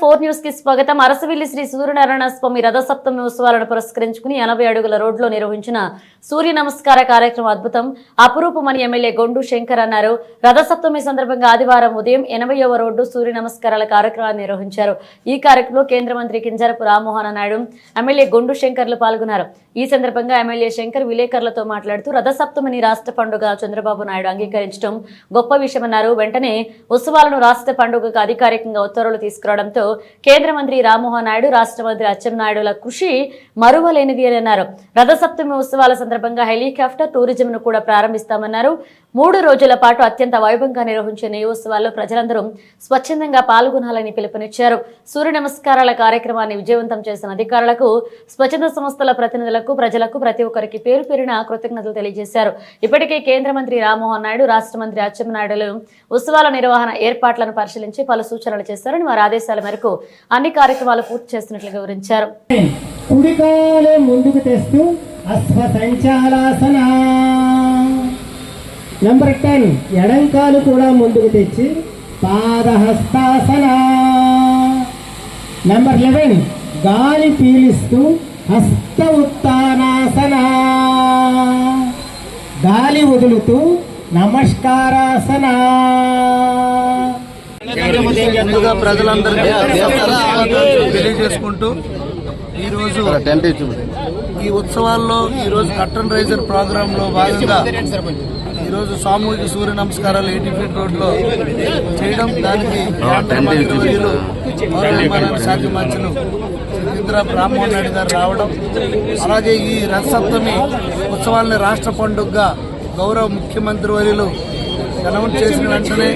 Four న్యూస్కి స్వాగతం. అరసవిల్లి శ్రీ సూర్యనారాయణ స్వామి రథసప్తమి ఉత్సవాలను పురస్కరించుకుని ఎనభై అడుగుల రోడ్లో నిర్వహించిన సూర్య నమస్కార కార్యక్రమం అద్భుతం. అపురూపమని ఎమ్మెల్యే గొండు శంకర్ అన్నారు. రథసప్తమి సందర్భంగా ఆదివారం ఉదయం ఎనభైవ రోడ్డు సూర్య నమస్కారాల కార్యక్రమాన్ని నిర్వహించారు. ఈ కార్యక్రమంలో కేంద్ర మంత్రి కింజరపు రామ్మోహన్ నాయుడు ఎమ్మెల్యే గొండు శంకర్లు పాల్గొన్నారు. ఈ సందర్భంగా ఎమ్మెల్యే శంకర్ విలేకరులతో మాట్లాడుతూ రథసప్తమిని రాష్ట్ర పండుగ చంద్రబాబు నాయుడు అంగీకరించడం గొప్ప విషయమన్నారు. వెంటనే ఉత్సవాలను రాష్ట్ర పండుగకు అధికారికంగా ఉత్తర్వులు తీసుకురావడంతో కేంద్ర మంత్రి రామ్మోహన్ నాయుడు రాష్ట్ర మంత్రి అచ్చెన్నాయుడుల కృషి మరువలేనిది అని అన్నారు. రథసప్తమి ఉత్సవాల సందర్భంగా హెలికాప్టర్ టూరిజం ను కూడా ప్రారంభిస్తామన్నారు. మూడు రోజుల పాటు అత్యంత వైభవంగా నిర్వహించిన ఈ ఉత్సవాల్లో ప్రజలందరూ స్వచ్ఛందంగా పాల్గొనాలని పిలుపునిచ్చారు. సూర్య నమస్కారాల కార్యక్రమాన్ని విజయవంతం చేసిన అధికారులకు స్వచ్ఛంద సంస్థల ప్రతినిధులకు ప్రజలకు ప్రతి ఒక్కరికి పేరు పేరున కృతజ్ఞతలు తెలియజేశారు. ఇప్పటికే కేంద్ర మంత్రి రామ్మోహన్ నాయుడు రాష్ట్ర మంత్రి అచ్చెన్నాయుడులు ఉత్సవాల నిర్వహణ ఏర్పాట్లను పరిశీలించి పలు సూచనలు చేశారని వారి ఆదేశాల మేరకు అన్ని కార్యక్రమాలు పూర్తి చేస్తున్నట్లు వివరించారు. కుడికాలు ముందుకు తెస్తూ అశ్వ టెన్ ఎడంకాలు కూడా ముందుకు తెచ్చి పాదహస్తాసన. నెంబర్ లెవెన్ గాలి పీలిస్తూ హస్త ఉత్తానాసన గాలి వదులుతూ నమస్కారాసన. ముందుగా ప్రజలందరికీ తెలియజేసుకుంటూ ఈరోజు ఈ ఉత్సవాల్లో ఈరోజు కట్టన్ రైజర్ ప్రోగ్రామ్లో భాగంగా ఈరోజు సామూహిక సూర్య నమస్కారాలు ఎయిటీ ఫీట్ రోడ్లో చేయడం. దానికి శాఖ మంత్రులు ఇంద్ర రామ్మోహన్ రెడ్డి గారు రావడం. అలాగే ఈ రథసప్తమి ఉత్సవాల్ని రాష్ట్ర పండుగగా గౌరవ ముఖ్యమంత్రి వర్యులు అనౌన్స్ చేసిన వెంటనే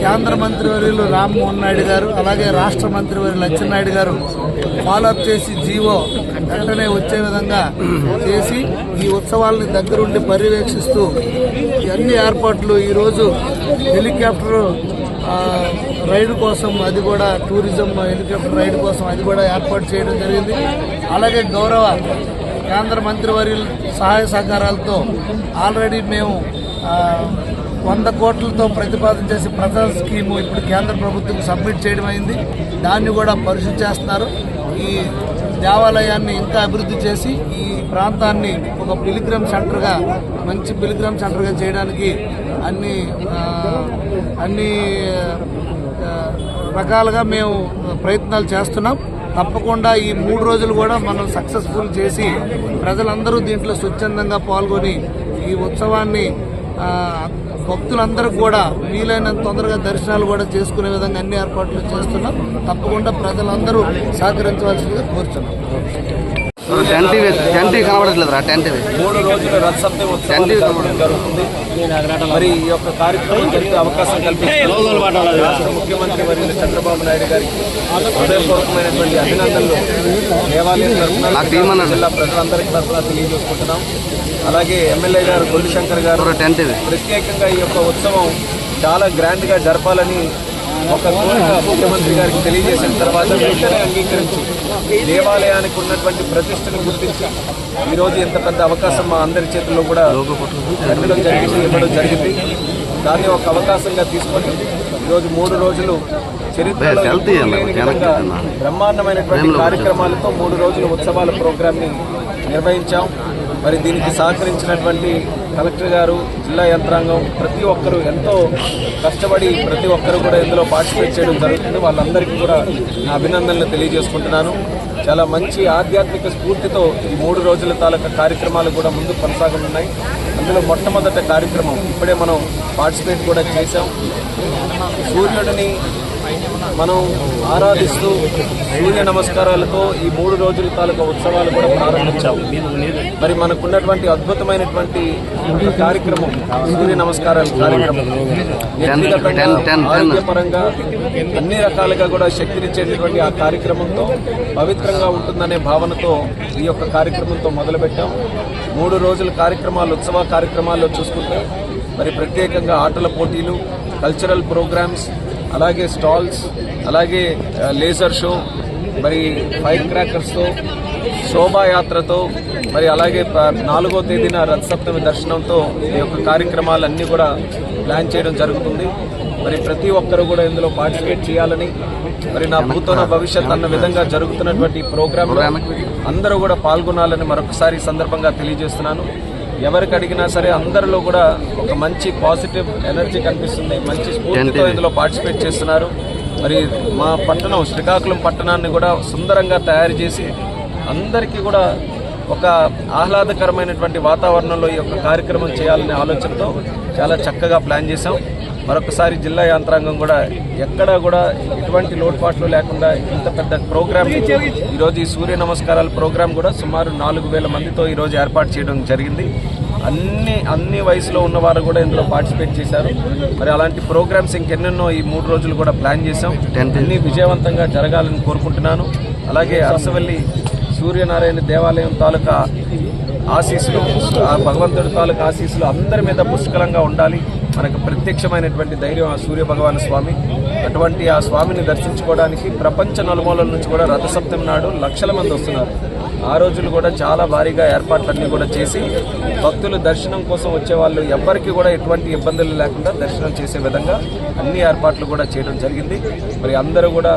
కేంద్ర మంత్రి వర్యులు రామ్మోహన్ నాయుడు గారు అలాగే రాష్ట్ర మంత్రి వర్యులు అచ్చెన్నాయుడు గారు ఫాలోఅప్ చేసి జీవో వెంటనే వచ్చే విధంగా చేసి ఈ ఉత్సవాలని దగ్గరుండి పర్యవేక్షిస్తూ అన్ని ఏర్పాట్లు ఈరోజు హెలికాప్టర్ రైడ్ కోసం అది కూడా టూరిజం హెలికాప్టర్ రైడ్ కోసం అది కూడా ఏర్పాటు చేయడం జరిగింది. అలాగే గౌరవ కేంద్ర మంత్రివర్యుల సహాయ సహకారాలతో ఆల్రెడీ మేము వంద కోట్లతో ప్రతిపాదన చేసి ప్రధాన స్కీము ఇప్పుడు కేంద్ర ప్రభుత్వం సబ్మిట్ చేయడం అయింది. దాన్ని కూడా పరిశుద్ధి చేస్తున్నారు. ఈ దేవాలయాన్ని ఇంకా అభివృద్ధి చేసి ఈ ప్రాంతాన్ని ఒక పిలిగ్రమ్ సెంటర్గా మంచి పిలిగ్రమ్ సెంటర్గా చేయడానికి అన్ని అన్ని రకాలుగా మేము ప్రయత్నాలు చేస్తున్నాం. తప్పకుండా ఈ మూడు రోజులు కూడా మనం సక్సెస్ఫుల్ చేసి ప్రజలందరూ దీంట్లో స్వచ్ఛందంగా పాల్గొని ఈ ఉత్సవాన్ని ఆ, భక్తులందరికీ కూడా వీలైనంత తొందరగా దర్శనాలు కూడా చేసుకునే విధంగా అన్ని ఏర్పాట్లు చేస్తున్నాం. తప్పకుండా ప్రజలందరూ సహకరించవలసిందిగా కోరుతున్నాం మూడు రోజుల రథసప్తమి ఉత్సవం జరుగుతుంది. మరి ఈ యొక్క కార్యక్రమం జరిగే అవకాశం రాష్ట్ర ముఖ్యమంత్రి వర్యులు చంద్రబాబు నాయుడు గారికి హృదయపూర్వకమైనటువంటి అభినందనలు. దేవాలయం తరఫున. జిల్లా ప్రజలందరికీ తరఫున తెలియజేసుకుంటున్నాం. అలాగే ఎమ్మెల్యే గారు గొల్లి శంకర్ గారు ప్రత్యేకంగా ఈ యొక్క ఉత్సవం చాలా గ్రాండ్గా జరపాలని ఒక కోరిక ముఖ్యమంత్రి గారికి తెలియజేసిన తర్వాత వెంటనే అంగీకరించి దేవాలయానికి ఉన్నటువంటి ప్రతిష్టను గుర్తించి ఈ రోజు ఇంత పెద్ద అవకాశం మా అందరి చేతుల్లో కూడా పెట్టడం జరిగింది ఇవ్వడం జరిగింది. దాన్ని ఒక అవకాశంగా తీసుకొని ఈరోజు మూడు రోజులు చరిత్రలో తిన్నా. బ్రహ్మాండమైనటువంటి కార్యక్రమాలతో మూడు రోజుల ఉత్సవాల ప్రోగ్రామ్ని నిర్వహించాం. మరి దీనికి సహకరించినటువంటి కలెక్టర్ గారు జిల్లా యంత్రాంగం ప్రతి ఒక్కరూ ఎంతో కష్టపడి ప్రతి ఒక్కరు కూడా ఇందులో పార్టిసిపేట్ చేయడం జరుగుతుంది. వాళ్ళందరికీ కూడా నా అభినందనలు తెలియజేసుకుంటున్నాను. చాలా మంచి ఆధ్యాత్మిక స్ఫూర్తితో ఈ మూడు రోజుల తాలూకా కార్యక్రమాలు కూడా ముందు కొనసాగనున్నాయి. అందులో మొట్టమొదటి కార్యక్రమం ఇప్పుడే మనం పార్టిసిపేట్ కూడా చేశాం. సూర్యుడిని మనం ఆరాధిస్తూ సూర్య నమస్కారాలతో ఈ మూడు రోజుల తాలూకా ఉత్సవాలు కూడా ప్రారంభించాము. మరి మనకున్నటువంటి అద్భుతమైనటువంటి కార్యక్రమం సూర్య నమస్కారాల కార్యక్రమం. వ్యక్తిగతంగా ఆరోగ్యపరంగా అన్ని రకాలుగా కూడా శక్తినిచ్చేటటువంటి ఆ కార్యక్రమంతో పవిత్రంగా ఉంటుందనే భావనతో ఈ యొక్క కార్యక్రమంతో మొదలుపెట్టాం. మూడు రోజుల కార్యక్రమాలు ఉత్సవ కార్యక్రమాల్లో చూసుకుంటే మరి ప్రత్యేకంగా ఆటల పోటీలు కల్చరల్ ప్రోగ్రామ్స్ అలాగే స్టాల్స్ అలాగే లేజర్ షో మరి ఫైర్ క్రాకర్స్తో శోభాయాత్రతో మరి అలాగే నాలుగో తేదీన రథసప్తమి దర్శనంతో ఈ యొక్క కార్యక్రమాలన్నీ కూడా ప్లాన్ చేయడం జరుగుతుంది. మరి ప్రతి ఒక్కరు కూడా ఇందులో పార్టిసిపేట్ చేయాలని మరి నా భూతో నా భవిష్యత్ అన్న విధంగా జరుగుతున్నటువంటి ప్రోగ్రామ్ అందరూ కూడా పాల్గొనాలని మరొకసారి సందర్భంగా తెలియజేస్తున్నాను. ఎవరికి అడిగినా సరే అందరిలో కూడా ఒక మంచి పాజిటివ్ ఎనర్జీ కనిపిస్తుంది. మంచి స్ఫూర్తితో ఇందులో పార్టిసిపేట్ చేస్తున్నారు. మరి మా పట్టణం శ్రీకాకుళం పట్టణాన్ని కూడా సుందరంగా తయారు చేసి అందరికీ కూడా ఒక ఆహ్లాదకరమైనటువంటి వాతావరణంలో ఈ యొక్క కార్యక్రమం చేయాలనే ఆలోచనతో చాలా చక్కగా ప్లాన్ చేశాం. మరొకసారి జిల్లా యంత్రాంగం కూడా ఎక్కడా కూడా ఎటువంటి లోటుపాట్లు లేకుండా ఇంత పెద్ద ప్రోగ్రామ్ ఈరోజు ఈ సూర్య నమస్కారాల ప్రోగ్రామ్ కూడా సుమారు నాలుగు వేల మందితో ఈరోజు ఏర్పాటు చేయడం జరిగింది. అన్ని అన్ని వయసులో ఉన్నవారు కూడా ఇందులో పార్టిసిపేట్ చేశారు. మరి అలాంటి ప్రోగ్రామ్స్ ఇంకెన్నెన్నో ఈ మూడు రోజులు కూడా ప్లాన్ చేశాం. అన్ని విజయవంతంగా జరగాలని కోరుకుంటున్నాను. అలాగే అరసవల్లి సూర్యనారాయణ దేవాలయం తాలూకా ఆశీస్సులు ఆ భగవంతుడి తాలూకా ఆశీస్సులు అందరి మీద పుష్కలంగా ఉండాలి. మనకు ప్రత్యక్షమైనటువంటి ధైర్యం ఆ సూర్య భగవాన్ స్వామి. అటువంటి ఆ స్వామిని దర్శించుకోవడానికి ప్రపంచ నలుమూలల నుంచి కూడా రథసప్తమి నాడు లక్షల మంది వస్తున్నారు. ఆ రోజులు కూడా చాలా భారీగా ఏర్పాట్లన్నీ కూడా చేసి భక్తులు దర్శనం కోసం వచ్చే వాళ్ళు ఎవ్వరికి కూడా ఎటువంటి ఇబ్బందులు లేకుండా దర్శనం చేసే విధంగా అన్ని ఏర్పాట్లు కూడా చేయడం జరిగింది. మరి అందరూ కూడా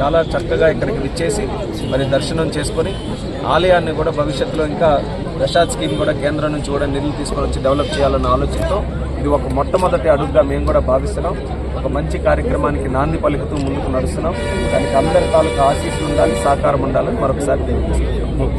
చాలా చక్కగా ఇక్కడికి విచ్చేసి మరి దర్శనం చేసుకొని ఆలయాన్ని కూడా భవిష్యత్తులో ఇంకా ప్రసాద్ స్కీమ్ కూడా కేంద్రం నుంచి కూడా నిధులు తీసుకొని వచ్చి డెవలప్ చేయాలన్న ఆలోచనతో ఇది ఒక మొట్టమొదటి అడుగుగా మేము కూడా భావిస్తున్నాం. ఒక మంచి కార్యక్రమానికి నాంది పలుకుతూ ముందుకు నడుస్తున్నాం. దానికి అందరి తాలూకా ఆశీస్సులు ఉండాలి సహకారం ఉండాలని మరొకసారి తెలియజేస్తున్నాం.